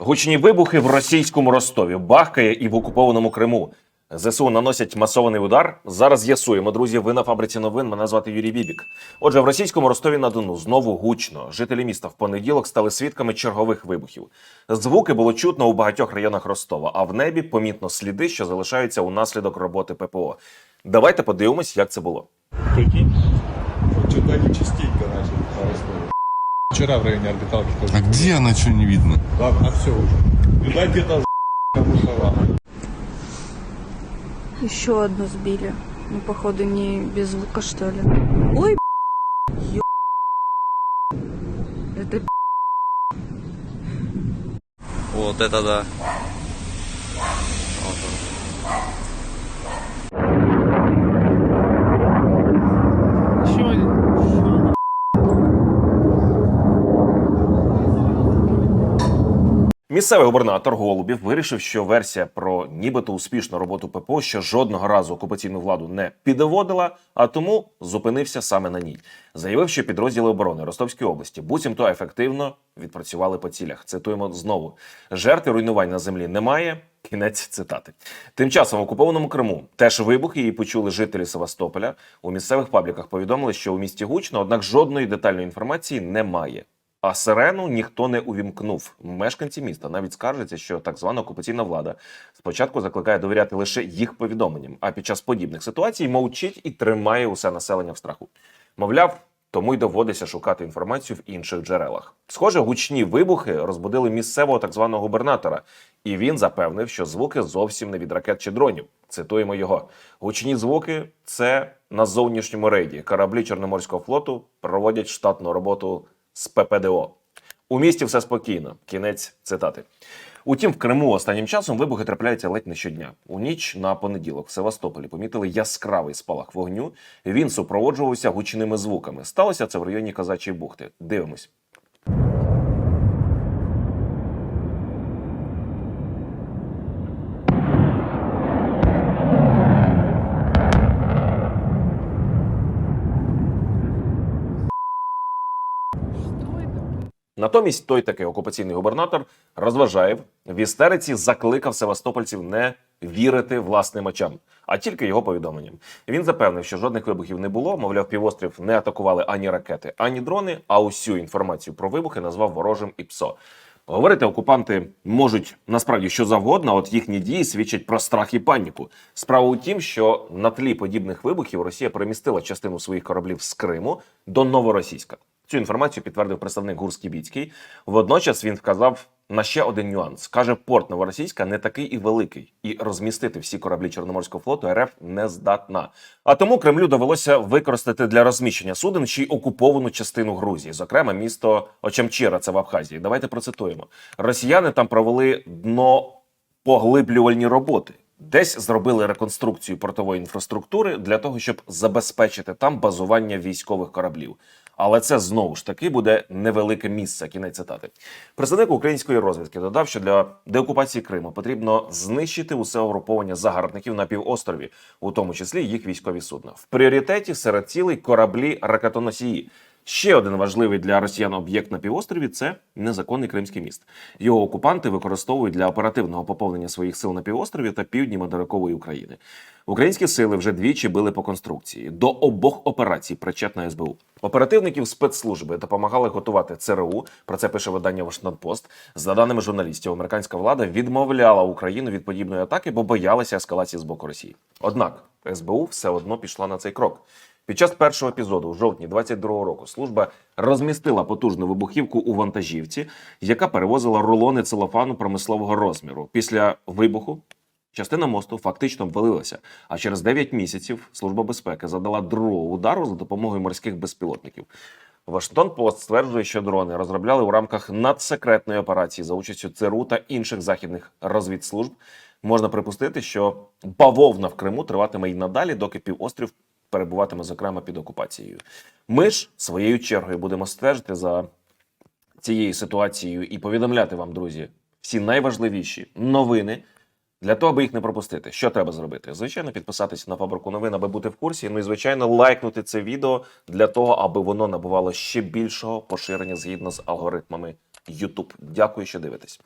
Гучні вибухи в російському Ростові, бахкає і в окупованому Криму. ЗСУ наносять масований удар. Зараз з'ясуємо, друзі. Ви на фабриці новин. Мене звати Юрій Бібік. Отже, в російському Ростові на Дону знову гучно. Жителі міста в понеділок стали свідками чергових вибухів. Звуки було чутно у багатьох районах Ростова, а в небі помітно сліди, що залишаються унаслідок роботи ППО. Давайте подивимось, як це було. Прикинь, что-то частенько Ростову. Вчера в районе орбиталки тоже. А где она, что не видно? Ладно, все уже. Видать, где-то. Еще одну сбили. Ну, походу, не без звука, что ли. Ой, ё... Это Вот это да. Місцевий губернатор Голубів вирішив, що версія про нібито успішну роботу ППО ще жодного разу окупаційну владу не підводила, а тому зупинився саме на ній. Заявив, що підрозділи оборони Ростовської області буцімто ефективно відпрацювали по цілях. Цитуємо знову: жертв і руйнувань на землі немає. Кінець цитати. Тим часом в окупованому Криму теж вибухи її почули жителі Севастополя. У місцевих пабліках повідомили, що у місті гучно, однак жодної детальної інформації немає. А сирену ніхто не увімкнув. Мешканці міста навіть скаржаться, що так звана окупаційна влада спочатку закликає довіряти лише їх повідомленням, а під час подібних ситуацій мовчить і тримає усе населення в страху. Мовляв, тому й доводиться шукати інформацію в інших джерелах. Схоже, гучні вибухи розбудили місцевого так званого губернатора, і він запевнив, що звуки зовсім не від ракет чи дронів. Цитуємо його: гучні звуки це на зовнішньому рейді. Кораблі Чорноморського флоту проводять штатну роботу з ППДО. У місті все спокійно. Кінець цитати. Утім, в Криму останнім часом вибухи трапляються ледь не щодня. У ніч на понеділок в Севастополі помітили яскравий спалах вогню. Він супроводжувався гучними звуками. Сталося це в районі Казачої бухти. Дивимось. Натомість той такий окупаційний губернатор розважаєв в істериці закликав севастопольців не вірити власним очам, а тільки його повідомленням. Він запевнив, що жодних вибухів не було. Мовляв, півострів не атакували ані ракети, ані дрони. А усю інформацію про вибухи назвав ворожим і ПСО. Говорити окупанти можуть насправді що завгодно, от їхні дії свідчать про страх і паніку. Справа у тім, що на тлі подібних вибухів Росія перемістила частину своїх кораблів з Криму до Новоросійська. Цю інформацію підтвердив представник Гурський Біцький. Водночас він вказав на ще один нюанс. каже, порт Новоросійська не такий і великий, і розмістити всі кораблі Чорноморського флоту РФ не здатна. А тому Кремлю довелося використати для розміщення суден ще й окуповану частину Грузії, зокрема місто Очамчира, це в Абхазії. Давайте процитуємо. Росіяни там провели дно поглиблювальні роботи. Десь зробили реконструкцію портової інфраструктури для того, щоб забезпечити там базування військових кораблів. Але це знову ж таки буде невелике місце. Кінець цитати. Представник української розвідки додав, що для деокупації Криму потрібно знищити усе угруповання загарбників на півострові, у тому числі їх військові судна. В пріоритеті серед цілей кораблі ракетоносії. Ще один важливий для росіян об'єкт на півострові це незаконний кримський міст. Його окупанти використовують для оперативного поповнення своїх сил на півострові та півдні материкової України. Українські сили вже двічі били по конструкції. До обох операцій причетна СБУ. Оперативників спецслужби допомагали готувати ЦРУ. Про це пише видання Вашингтон Пост. За даними журналістів, американська влада відмовляла Україну від подібної атаки, бо боялася ескалації з боку Росії. Однак СБУ все одно пішла на цей крок. Під час першого епізоду, у жовтні 22-го року, служба розмістила потужну вибухівку у вантажівці, яка перевозила рулони целофану промислового розміру. Після вибуху частина мосту фактично обвалилася. А через 9 місяців служба безпеки задала другого удару за допомогою морських безпілотників. Вашингтон Пост стверджує, що дрони розробляли у рамках надсекретної операції за участю ЦРУ та інших західних розвідслужб. Можна припустити, що бавовна в Криму триватиме й надалі, доки півострів перебуватиме зокрема під окупацією. Ми ж своєю чергою будемо стежити за цією ситуацією і повідомляти вам, друзі, всі найважливіші новини. Для того, аби їх не пропустити, що треба зробити? Звичайно, підписатися на фабрику новин, аби бути в курсі. Ну і звичайно, лайкнути це відео для того, аби воно набувало ще більшого поширення згідно з алгоритмами YouTube. Дякую, що дивитесь.